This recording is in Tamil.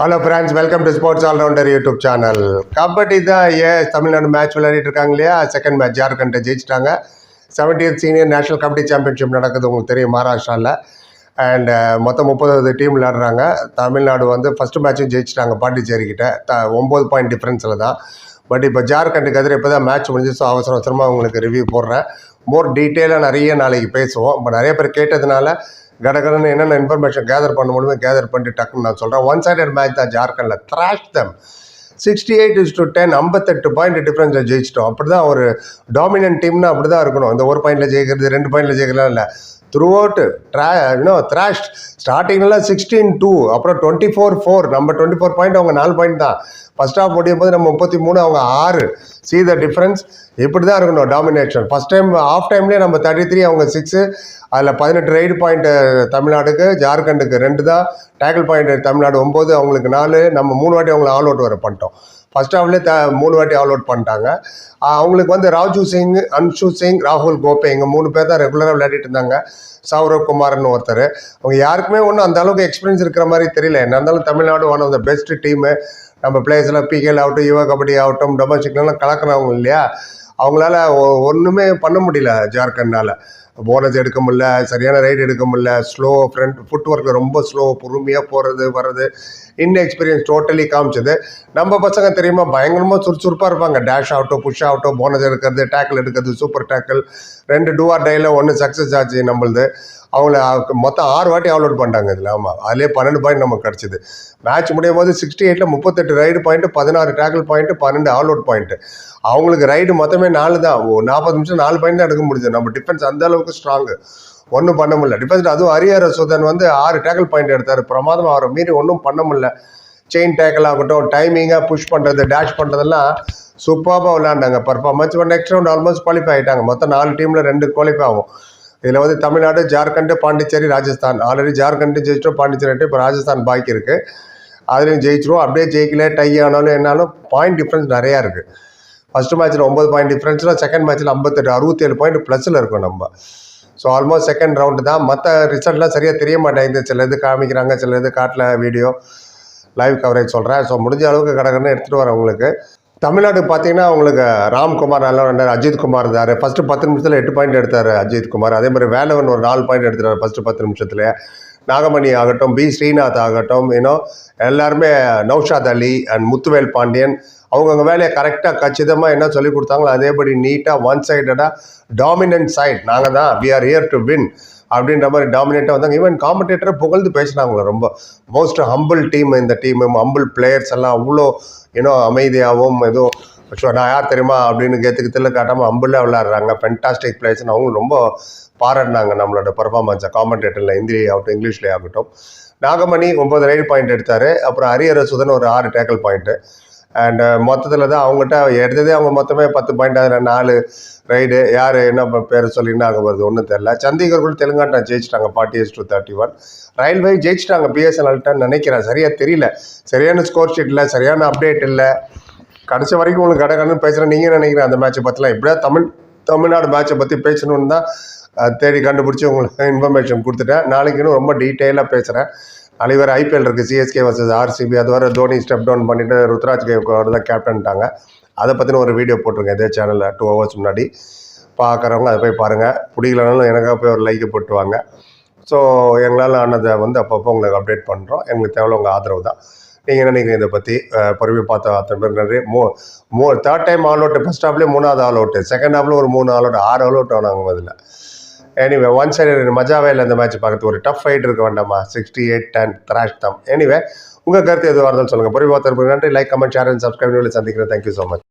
Hello friends welcome to sports allrounder YouTube channel kabaddi தான் ஏன் தமிழ்நாடு மேட்ச் விளையாடிட்டு இருக்காங்க இல்லையா? செகண்ட் மேட்ச் ஜார்க்கண்ட்டை ஜெயிச்சிட்டாங்க. Seventeenth senior national kabaddi championship நடக்குது உங்களுக்கு தெரியும் மகாராஷ்டிராவில் அண்ட் uh, மொத்தம் முப்பது டீம் விளையாடுறாங்க. தமிழ்நாடு வந்து ஃபஸ்ட்டு மேட்சும் ஜெயிச்சிட்டாங்க பாண்டிச்சேரிக்கிட்ட த ஒம்பது பாயிண்ட் டிஃப்ரென்ஸில் தான். பட் இப்போ ஜார்க்கண்டுக்கு எதிர இப்போ தான் மேட்ச் முடிஞ்சு ஸோ அவசர அவசரமாக உங்களுக்கு ரிவ்யூ போடுறேன். மோர் டீட்டெயிலாக நிறைய நாளைக்கு பேசுவோம். இப்போ நிறைய பேர் கேட்டதுனால கடகடன்னு என்னென்ன இன்ஃபர்மேஷன் கேதர் பண்ண முடியுமோ கேதர் பண்ணிட்டு டக்குன்னு நான் சொல்கிறேன் ஒன் சைடட் மேட்ச் தான் ஜார்க்கண்டில். Thrash them sixty eight is to ten ஐம்பத்தெட்டு பாயிண்ட் டிஃப்ரென்ஸில் ஜெயிச்சிட்டோம். அப்படி தான் ஒரு டாமினன்ட் டீம்னா அப்படி தான் இருக்கணும். இந்த ஒரு பாயிண்டில் ஜெயிக்கிறது ரெண்டு பாயிண்டில் ஜெயிக்கலாம் இல்லை. த்ரூ அவுட் ட்ரா இன்னும் த்ராஷ் ஸ்டார்டிங்லாம் சிக்ஸ்டீன் டூ அப்புறம் டுவெண்ட்டி ஃபோர் ஃபோர் நம்ம டுவெண்ட்டி ஃபோர் பாயிண்ட் அவங்க நாலு பாயிண்ட் தான். ஃபஸ்ட் ஹாஃப் முடியும் போது நம்ம முப்பத்தி மூணு அவங்க ஆறு. சி த டிஃப்ரென்ஸ் இப்படி தான் இருக்கணும் டாமினேஷன் ஃபஸ்ட் டைம் ஆஃப் டைம்லேயே நம்ம தேர்ட்டி த்ரீ அவங்க சிக்ஸு அதில் பதினெட்டு ரைடு பாயிண்ட்டு தமிழ்நாடுக்கு ஜார்க்கண்டுக்கு ரெண்டு தான். டேக்கிள் பாயிண்ட் தமிழ்நாடு ஒம்பது அவங்களுக்கு நாலு. நம்ம மூணு வாட்டி அவங்கள ஆல் அவுட் வர பண்ணிட்டோம். ஃபர்ஸ்ட் ஹாஃப்லேயே த மூணு வாட்டி ஆல் அவுட் பண்ணிட்டாங்க. அவங்களுக்கு வந்து ராஜு சிங் அன்ஷு சிங் ராகுல் கோபே இங்கே மூணு பேர் தான் ரெகுலராக விளையாடிட்டு இருந்தாங்க. சௌரவ் குமார்னு ஒருத்தர். அவங்க யாருக்குமே ஒன்றும் அந்த அளவுக்கு எக்ஸ்பீரியன்ஸ் இருக்கிற மாதிரி தெரியல. என்ன இருந்தாலும் Tamil Nadu one of the best team நம்ம பிளேயர்ஸ்லாம் பிகேல் ஆகட்டும் யுவ கபடி ஆகட்டும் டொமஸ்டிக்லாம் கலக்குறவங்க இல்லையா? அவங்களால ஒன்றுமே பண்ண முடியல ஜார்க்கண்ட்னால். போனஸ் எடுக்க முடியல சரியான ரைடு எடுக்க முடியல ஸ்லோ ஃப்ரண்ட் ஃபுட் ஒர்க் ரொம்ப ஸ்லோ பொறுமையாக போகிறது வர்றது இன்எக்ஸ்பீரியன்ஸ் டோட்டலி காமிச்சது. நம்ம பசங்க தெரியுமா பயங்கரமாக சுறுசுறுப்பாக இருப்பாங்க. டேஷ் ஆகட்டும் புஷ் ஆகட்டும் போனஸ் எடுக்கிறது டேக்கிள் எடுக்கிறது சூப்பர் டேக்கிள் ரெண்டு டூஆர் டேயில் ஒன்று சக்ஸஸ் ஆச்சு நம்மளுது. அவங்கள மொத்தம் ஆறு வாட்டி அவுட் பண்ணிட்டாங்க இதில். ஆமாம் அதுலேயே பன்னெண்டு பாயிண்ட் நமக்கு கிடச்சிது. மேட்ச் முடியும் போது சிக்ஸ்டி எயிட்டில் முப்பத்தெட்டு ரைடு பாயிண்ட்டு பதினாறு டேக்கிள் பாயிண்ட்டு பன்னெண்டு ஆல் அவுட் பாயிண்ட்டு அவங்களுக்கு ரைடு மொத்தமே நாலு தான். நாற்பது நிமிஷம் நாலு பாயிண்ட் தான் எடுக்க முடிஞ்சது. நம்ம டிஃபென்ஸ் அந்த அளவுக்கு ஸ்ட்ராங்கு ஒன்றும் பண்ண முடியல. டிஃபென்ஸ் அதுவும் ஹரிஹர சுதன் வந்து ஆறு டேக்கிள் பாயிண்ட் எடுத்தார். பிரமாதம் அவரை மீறி ஒன்றும் பண்ண முடியல. செயின் டேக்கிள் ஆகட்டும் டைமிங்காக புஷ் பண்ணுறது டேஷ் பண்ணுறதெல்லாம் சூப்பராக விளையாண்டாங்க. Performance next round almost qualify ஆகிட்டாங்க மொத்தம் நாலு டீமில் ரெண்டு குவாலிஃபை ஆகும். இதில் வந்து தமிழ்நாடு ஜார்க்கண்ட் பாண்டிச்சேரி ராஜஸ்தான். ஆல்ரெடி ஜார்க்கண்டு ஜெயிச்சிட்டோம் பாண்டிச்சேரி இப்போ ராஜஸ்தான் பாக்கி இருக்குது அதுலேயும் ஜெயிச்சிருவோம். அப்படியே ஜெயிக்கல டை ஆனாலும் என்னாலும் பாயிண்ட் டிஃப்ரென்ஸ் நிறையா இருக்குது ஃபஸ்ட்டு மேட்ச்சில் ஒம்பது பாயிண்ட் டிஃப்ரென்ஸில் செகண்ட் மேட்ச்சில் ஐம்பத்தெட்டு அறுபத்தேழு பாயிண்ட் ப்ளஸில் இருக்கும் நம்ம. ஸோ ஆல்மோஸ்ட் செகண்ட் ரவுண்டு தான். மற்ற ரிசல்ட்லாம் சரியாக தெரிய மாட்டேங்குது. சில இது காமிக்கிறாங்க சில இது காட்டல வீடியோ லைவ் கவரேஜ் சொல்கிறேன் ஸோ முடிஞ்ச அளவுக்கு கடகன்னு எடுத்துகிட்டு வரேன் உங்களுக்கு. தமிழ்நாடு பார்த்தீங்கன்னா அவங்களுக்கு ராம்குமார் நல்லா இருந்தார் அஜித் குமார் இருந்தார். ஃபஸ்ட்டு பத்து நிமிஷத்தில் எட்டு பாயிண்ட் எடுத்தார் அஜித் குமார் அதே மாதிரி வேலவன் ஒரு நாலு பாயிண்ட் எடுத்துட்டார் ஃபஸ்ட்டு பத்து நிமிஷத்தில். நாகமணி ஆகட்டும் பி. ஸ்ரீநாத் ஆகட்டும் இன்னும் எல்லாருமே நௌஷாத் அலி அண்ட் முத்துவேல் பாண்டியன் அவங்கவுங்க வேலையை கரெக்டாக கச்சிதமாக என்ன சொல்லி கொடுத்தாங்களோ அதேபடி நீட்டாக ஒன் சைடடாக டாமினன்ட் சைட் நாங்கள் தான் we are here to win அப்படின்ற மாதிரி டாமினேட்டாக வந்தாங்க. ஈவன் காம்படேட்டரை புகழ்ந்து பேசினாங்க ரொம்ப. மோஸ்ட் ஹம்பிள் டீம் இந்த டீம் ஹம்பிள் பிளேயர்ஸ் எல்லாம் அவ்வளோ இன்னும் அமைதியாகவும் ஏதோ ஷோ நான் யார் தெரியுமா? அப்படின்னு கேத்துக்கிறதுல காட்டாமல் அம்பிளாக விளையாடுறாங்க. ஃபென்டாஸ்டிக் பிளேயர்ஸ்னு அவங்க ரொம்ப பாராட்டினாங்க நம்மளோட பர்ஃபார்மன்ஸை காமெண்டேட்டரில் ஹிந்தி ஆகட்டும் இங்கிலீஷ்லேயே ஆகட்டும். நாகமணி ஒம்பது ரைடு பாயிண்ட் எடுத்தார். அப்புறம் ஹரியரசுதன் ஒரு ஆறு டேக்கல் பாயிண்ட்டு அண்ட் uh, மொத்தத்தில் தான் அவங்ககிட்ட எடுத்ததே அவங்க மொத்தமே பத்து பாயிண்ட் அதில் நாலு ரைடு யார் என்ன பேர் சொல்லிங்கன்னா அங்கே வருது ஒன்றும் தெரில சண்டிகர் கூட தெலுங்கானா ஜெயிச்சிட்டாங்க forty is to thirty one railway ஜெயிச்சிட்டாங்க பிஎஸ்என்எல்ட்டான்னு நினைக்கிறேன். சரியாக தெரியல. சரியான ஸ்கோர் ஷீட் இல்லை சரியான அப்டேட் இல்லை. கடைசி வரைக்கும் உங்களுக்கு கடகடன்னு பேசுகிறேன் நீங்கள் நினைக்கிறேன் அந்த மேட்ச்சை பற்றிலாம் எப்படியா தமிழ் தமிழ்நாடு மேட்ச்சை பற்றி பேசணுன்னு தான் தேடி கண்டுபிடிச்சி உங்களுக்கு இன்ஃபர்மேஷன் கொடுத்துட்டேன். நாளைக்கு இன்னும் ரொம்ப டீட்டெயிலாக பேசுகிறேன் நாளைக்கு ஐபிஎல் இருக்குது சிஎஸ்கே வர்சஸ் ஆர்சிபி அது வர தோனி ஸ்டெப் டவுன் பண்ணிவிட்டு ருத்ராஜ் கே தான் கேப்டன்ட்டாங்க அதை பற்றின ஒரு வீடியோ போட்டிருக்கேன் இதே சேனலில் டூ ஹவர்ஸ் முன்னாடி. பார்க்குறவங்க அதை போய் பாருங்கள் பிடிக்கலனாலும் எனக்காக போய் ஒரு லைக்கை போட்டுவாங்க ஸோ எங்களால் ஆனதை வந்து அப்பப்போ உங்களுக்கு அப்டேட் பண்ணுறோம் எங்களுக்கு தேவை உங்கள் ஆதரவு தான். நீங்கள் என்ன நினைக்கிறீங்க இதை பற்றி பொறுமை பார்த்த அத்தனை பேர் நன்றி. மூ மூ third time all out first ஹாஃப்லேயே மூணாவது ஆல் அவுட்டு செகண்ட் ஹாஃபில் ஒரு மூணு ஆல் அவுட் ஆறு ஆல் அவுட் ஆனாங்க அதில் எனிவே ஒன் சைடு மஜாவே இல்லை இந்த மேட்ச் பார்க்கறது ஒரு டஃப் ஃபைட் இருக்க வேண்டாமா? Sixty eight ten thrash them anyway உங்கள் கருத்து எதுவாக இருந்தாலும் சொல்லுங்கள் பொறுமை நன்றி. Like comment share and subscribe சந்திக்கிறேன். Thank you so much